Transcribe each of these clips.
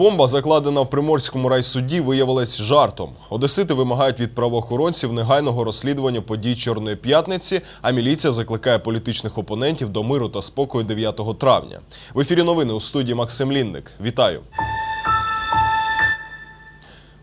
Бомба, закладена в Приморському райсуді, виявилась жартом. Одесити вимагають від правоохоронців негайного розслідування подій Чорної п'ятниці, а міліція закликає політичних опонентів до миру та спокою 9 травня. В ефірі новини у студії Максим Лінник. Вітаю.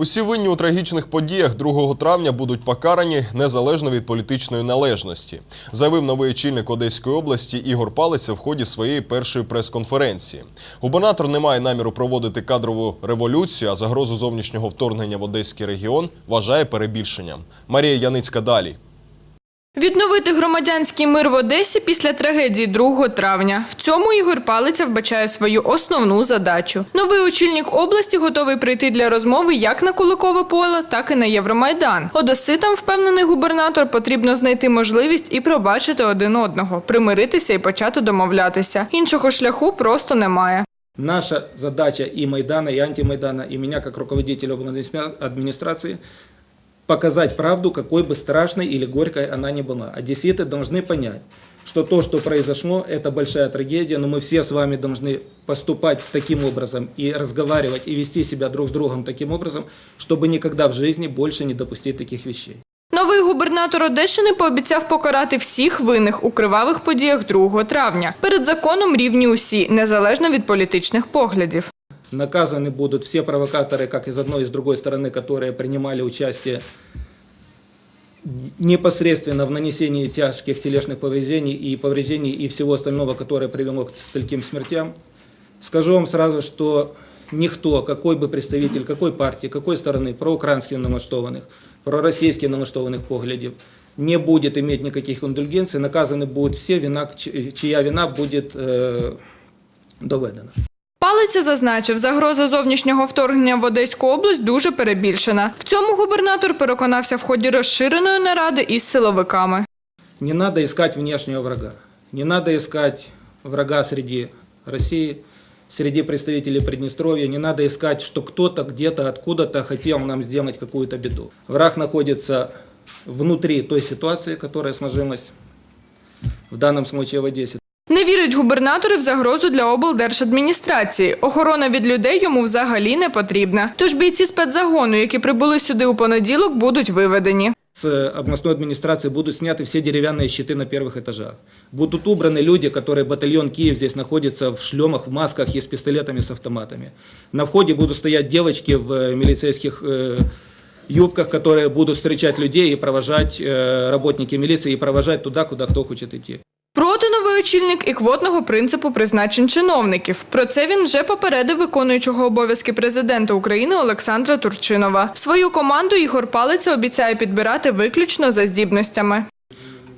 Усі винні у трагічних подіях 2 травня будуть покарані незалежно від політичної належності, заявив новий очільник Одеської області Ігор Палиця в ході своєї першої прес-конференції. Губернатор не має наміру проводити кадрову революцію, а загрозу зовнішнього вторгнення в Одеський регіон вважає перебільшенням. Марія Яницька далі. Відновити громадянський мир в Одесі після трагедії 2 травня. В цьому Ігор Палиця вбачає свою основну задачу. Новий очільник області готовий прийти для розмови як на Куликове поле, так і на Євромайдан. Одеситам, впевнений губернатор, потрібно знайти можливість і пробачити один одного, примиритися і почати домовлятися. Іншого шляху просто немає. Наша задача и Майдана, и антимайдана, и меня как руководителя администрации показать правду, какой бы страшной или горькой она ни была. Одесситы должны понять, что то, что произошло, это большая трагедия, но мы все с вами должны поступать таким образом и разговаривать, и вести себя друг с другом таким образом, чтобы никогда в жизни больше не допустить таких вещей. Новий губернатор Одещини пообіцяв покарати всіх винних у кривавих подіях 2 травня. Перед законом рівні усі, незалежно від політичних поглядів. Наказаны будут все провокаторы, как из одной и с другой стороны, которые принимали участие непосредственно в нанесении тяжких телесных повреждений и повреждений и всего остального, которое привело к стольким смертям. Скажу вам сразу, что никто, какой бы представитель, какой партии, какой стороны, проукраинских налаштованных, пророссийских налаштованных поглядів, не будет иметь никаких индульгенций, наказаны будут все, вина, чья вина будет э, доведена. Палиця зазначив, загроза зовнішнього вторгнення в Одеську область дуже перебільшена. В цьому губернатор переконався в ході розширеної наради із силовиками. Не надо искать внешнего врага. Не надо искать врага среди России, среди представителей Приднестровья. Не надо искать, что кто-то где-то откуда-то хотел нам сделать какую-то беду. Враг находится внутри той ситуации, которая сложилась в данном случае в Одессе. Не вірить губернатор і в загрозу для облдержадміністрації. Охорона від людей йому взагалі не потрібна. Тож бійці спецзагону, які прибули сюди у понеділок, будуть виведені. С областной администрации будут сняты все деревянные щиты на первых этажах. Будут убраны люди, которые, батальон Киев здесь находится в шлемах, в масках и с пистолетами, с автоматами. На входе будут стоять девочки в э, милицейских э, юбках, которые будут встречать людей и провожать э, работники милиции, и провожать туда, куда кто хочет идти. Проти новий очільник і квотного принципу призначень чиновників. Про це він вже попередив виконуючого обов'язки президента України Олександра Турчинова. Свою команду Ігор Палиця обіцяє підбирати виключно за здібностями.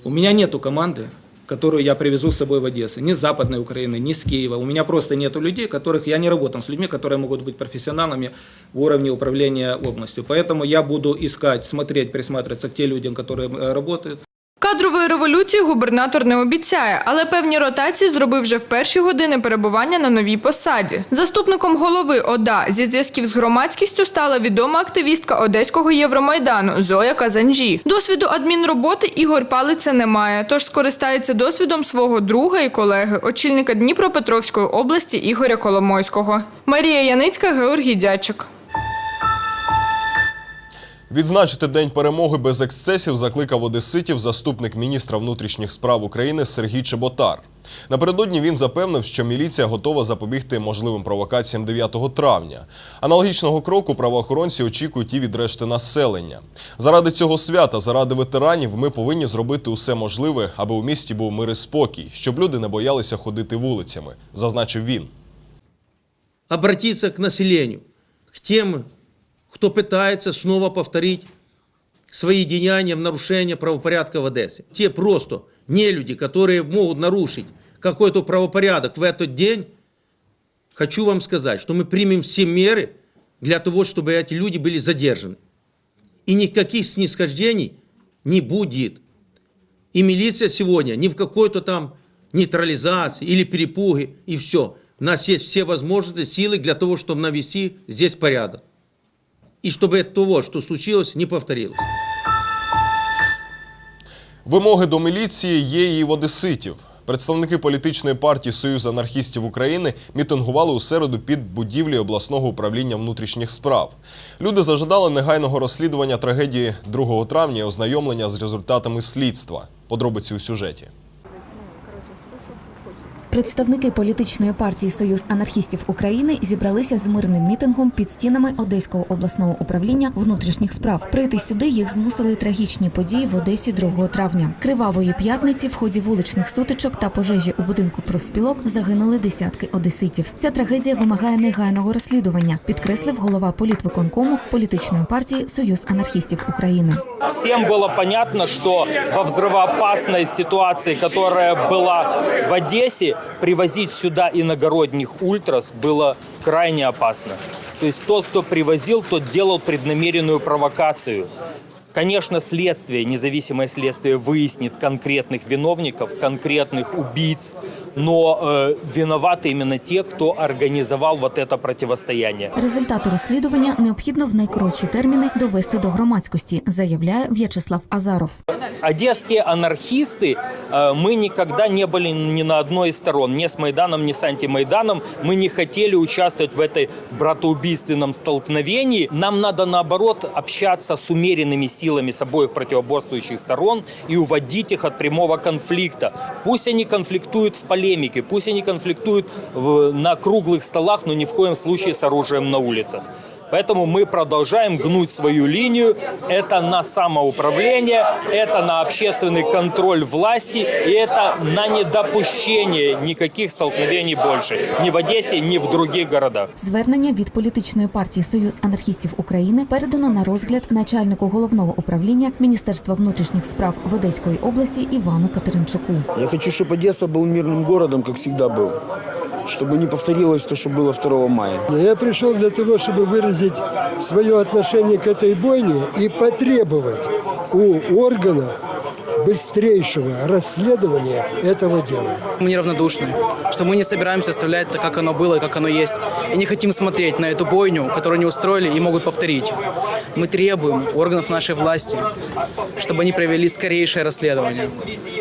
У меня нету команды, которую я привезу с собой в Одессу, ни с Западной Украины, ни с Киева. У меня просто нету людей, которых я не работал с людьми, которые могут быть профессионалами в уровне управления областью. Поэтому я буду искать, смотреть, присматриваться к тем людям, которые э, работают. Кадрової революції губернатор не обіцяє, але певні ротації зробив вже в перші години перебування на новій посаді. Заступником голови ОДА зі зв'язків з громадськістю стала відома активістка Одеського Євромайдану Зоя Казанжі. Досвіду адмінроботи Ігор Палиця не має, тож скористається досвідом свого друга і колеги, очільника Дніпропетровської області Ігоря Коломойського. Марія Яницька, Георгій Дячик. Відзначити День перемоги без ексцесів закликав одеситів заступник міністра внутрішніх справ України Сергій Чеботар. Напередодні він запевнив, що міліція готова запобігти можливим провокаціям 9 травня. Аналогічного кроку правоохоронці очікують і від решти населення. Заради цього свята, заради ветеранів, ми повинні зробити усе можливе, аби у місті був мир і спокій, щоб люди не боялися ходити вулицями, зазначив він. обратиться к населению, к тем, кто пытается снова повторить свои деяния в нарушение правопорядка в Одессе. Те просто нелюди, которые могут нарушить какой-то правопорядок в этот день, хочу вам сказать, что мы примем все меры для того, чтобы эти люди были задержаны. И никаких снисхождений не будет. И милиция сегодня ни в какой-то там нейтрализации или перепуге, и все. У нас есть все возможности, силы для того, чтобы навести здесь порядок. И чтобы того, что случилось, не повторилось. Вимоги до міліції є і в одеситів. Представники політичної партії Союз анархістів України мітингували у середу під будівлею обласного управління внутрішніх справ. Люди зажадали негайного розслідування трагедії 2 травня і ознайомлення з результатами слідства. Подробиці у сюжеті. Представники політичної партії Союз анархістів України зібралися з мирним мітингом під стінами Одеського обласного управління внутрішніх справ. Прийти сюди їх змусили трагічні події в Одесі 2 травня. Кривавої п'ятниці в ході вуличних сутичок та пожежі у будинку профспілок загинули десятки одеситів. Ця трагедія вимагає негайного розслідування, підкреслив голова політвиконкому політичної партії Союз анархістів України. Всем было понятно, что во взрывоопасной ситуации, которая была в Одессе, привозить сюда иногородних ультрас было крайне опасно. То есть тот, кто привозил, тот делал преднамеренную провокацию. Конечно, следствие, независимое следствие выяснит конкретных виновников, конкретных убийц, но э, виноваты именно те, кто организовал вот это противостояние. Результати розслідування необхідно в найкоротші терміни довести до громадськості, заявляє В'ячеслав Азаров. Одесские анархисты, э, мы никогда не были ни на одной из сторон, ни с Майданом, ни с антимайданом. Мы не хотели участвовать в этой братоубийственном столкновении. Нам надо, наоборот, общаться с умеренными силами с обоих противоборствующих сторон и уводить их от прямого конфликта. Пусть они конфликтуют в полемике, пусть они конфликтуют в- на круглых столах, но ни в коем случае с оружием на улицах. Поэтому мы продолжаем гнуть свою линию. Это на самоуправление, это на общественный контроль власти и это на недопущение никаких столкновений больше. Ни в Одессе, ни в других городах. Звернення від політичної партії Союз анархістів України передано на розгляд начальнику головного управління Міністерства внутрішніх справ в Одеської області Івану Катеринчуку. Я хочу, чтобы Одесса был мирным городом, как всегда был. Чтобы не повторилось то, что было 2 мая. Я пришел для того, чтобы выразить свое отношение к этой бойне и потребовать у органов быстрейшего расследования этого дела. Мы неравнодушны, что мы не собираемся оставлять так, как оно было и как оно есть. И не хотим смотреть на эту бойню, которую они устроили и могут повторить. Мы требуем органов нашей власти, чтобы они провели скорейшее расследование.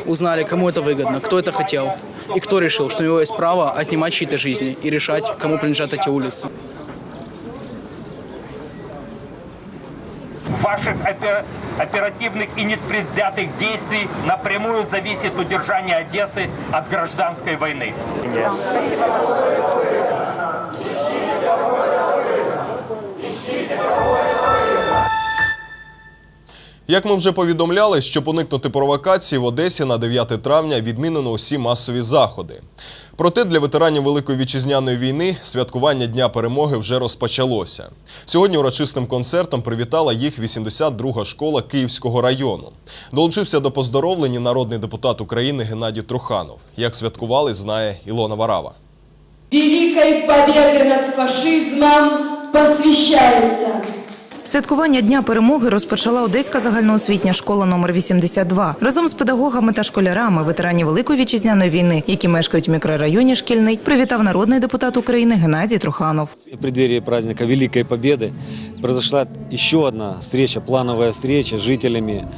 Узнали, кому это выгодно, кто это хотел и кто решил, что у него есть право отнимать чьи-то жизни и решать, кому принадлежат эти улицы. Ваших опер- оперативных и непредвзятых действий напрямую зависит удержание Одессы от гражданской войны. Як ми вже повідомляли, щоб уникнути провокації в Одесі на 9 травня відмінено усі масові заходи. Проте для ветеранів Великої вітчизняної війни святкування Дня перемоги вже розпочалося. Сьогодні урочистим концертом привітала їх 82-га школа Київського району. Долучився до поздоровлені народний депутат України Геннадій Труханов. Як святкували, знає Ілона Варава. Великой победы над фашизмом посвящается Святкування Дня перемоги розпочала Одеська загальноосвітня школа номер 82 разом з педагогами та школярами ветеранів Великої вітчизняної війни, які мешкають в мікрорайоні Шкільний, привітав народний депутат України Геннадій Труханов. В преддверии праздника Великой Победы произошла еще одна встреча, плановая встреча с жителями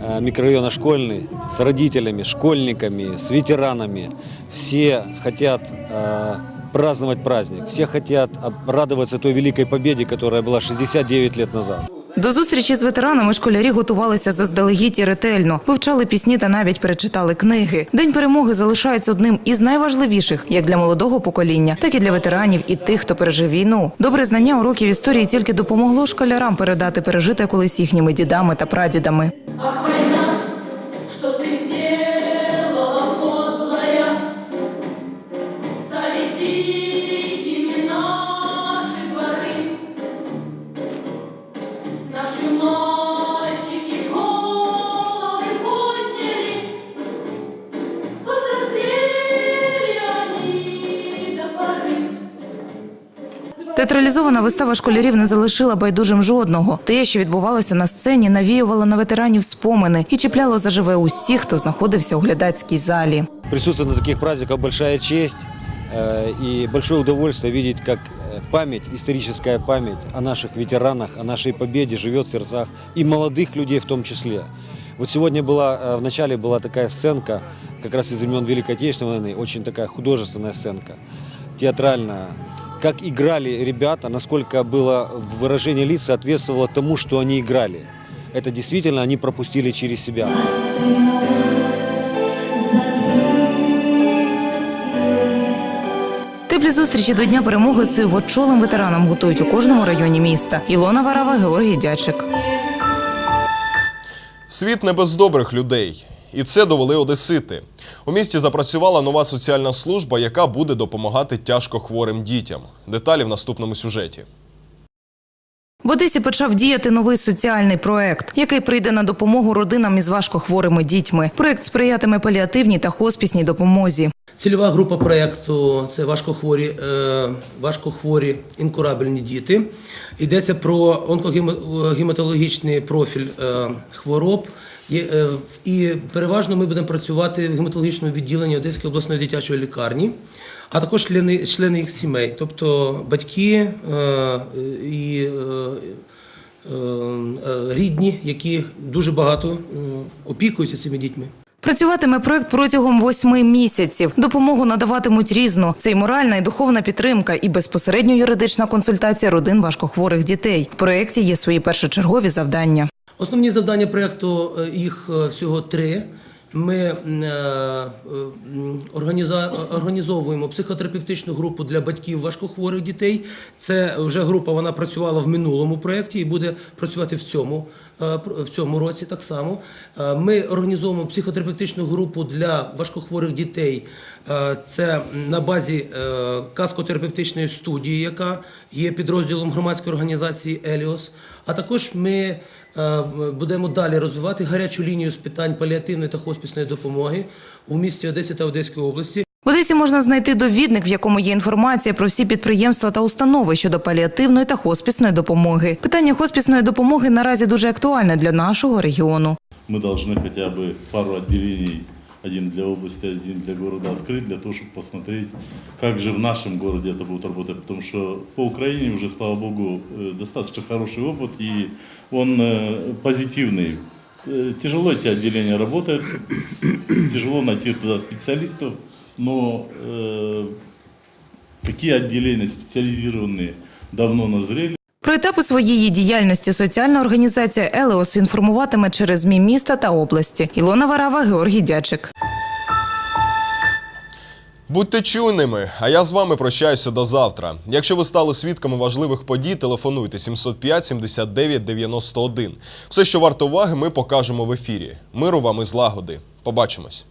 э, микрорайона Школьный, с родителями, школьниками, с ветеранами. Все хотят э, праздновать праздник, все хотят радоваться той Великой Победе, которая была 69 лет назад. До зустрічі з ветеранами школярі готувалися заздалегідь і ретельно, вивчали пісні та навіть перечитали книги. День перемоги залишається одним із найважливіших як для молодого покоління, так і для ветеранів і тих, хто пережив війну. Добре знання уроків історії тільки допомогло школярам передати пережите колись їхніми дідами та прадідами. Театралізована вистава школярів не залишила байдужим жодного. Те, що відбувалося на сцені, навіювало на ветеранів спомини і чіпляло заживе усіх, хто знаходився у глядацькій залі. Присутствовать на таких праздниках большая честь э, и большое удовольствие видеть, как э, память, историческая память о наших ветеранах, о нашей победе живет в сердцах и молодых людей в том числе. Вот сегодня была, э, в начале была такая сценка, как раз из времен Великой Отечественной войны, очень такая художественная сценка, театральная. Как играли ребята, насколько было выражение лиц соответствовало тому, что они играли. Это действительно они пропустили через себя. Теплі зустрічі до Дня перемоги з сивочолим ветеранам готують у кожному районі міста. Ілона Варава, Георгій Дячик. Світ не без добрих людей. І це довели одесити. У місті запрацювала нова соціальна служба, яка буде допомагати тяжко хворим дітям. Деталі в наступному сюжеті. В Одесі почав діяти новий соціальний проект, який прийде на допомогу родинам із важкохворими дітьми. Проект сприятиме паліативній та хоспісній допомозі. Цільова група проєкту це важкохворі, е, важкохворі інкурабельні діти. Йдеться про онкогематологічний профіль е, хвороб. Є, е, І переважно ми будемо працювати в гематологічному відділенні Одеської обласної дитячої лікарні, а також члени, члени їх сімей, тобто батьки е, і е, рідні, які дуже багато опікуються цими дітьми. Працюватиме проект протягом восьми місяців. Допомогу надаватимуть різну. Це і моральна, і духовна підтримка, і безпосередньо юридична консультація родин важкохворих дітей. В проєкті є свої першочергові завдання. Основні завдання проєкту, е, їх е, всього три. Ми е, організовуємо психотерапевтичну групу для батьків важкохворих дітей. Це вже група, вона працювала в минулому проєкті і буде працювати в цьому, в цьому році так само. Е, Ми організовуємо психотерапевтичну групу для важкохворих дітей. Е, Це на базі е, каскотерапевтичної студії, яка є підрозділом громадської організації Еліос. А також ми е, будемо далі розвивати гарячу лінію з питань паліативної та хоспісної допомоги у місті Одесі та Одеській області. В Одесі можна знайти довідник, в якому є інформація про всі підприємства та установи щодо паліативної та хоспісної допомоги. Питання хоспісної допомоги наразі дуже актуальне для нашого регіону. мы должны хотя бы пару отделений, один для области, один для города открыть, для того, чтобы посмотреть, как же в нашем городе это будет работать. Потому что по Украине уже, слава богу, э, достаточно хороший опыт, и он э, позитивный. Э, Тяжело эти отделения работают, тяжело найти туда специалистов, но э, такие отделения специализированные давно назрели. Про етапи своєї діяльності соціальна організація Елеос інформуватиме через ЗМІ міста та області. Ілона Варава, Георгій Дячик. Будьте чуйними, а я з вами прощаюся до завтра. Якщо ви стали свідками важливих подій, телефонуйте 705 79 91. Все, що варто уваги, ми покажемо в ефірі. Миру вам і злагоди. Побачимось.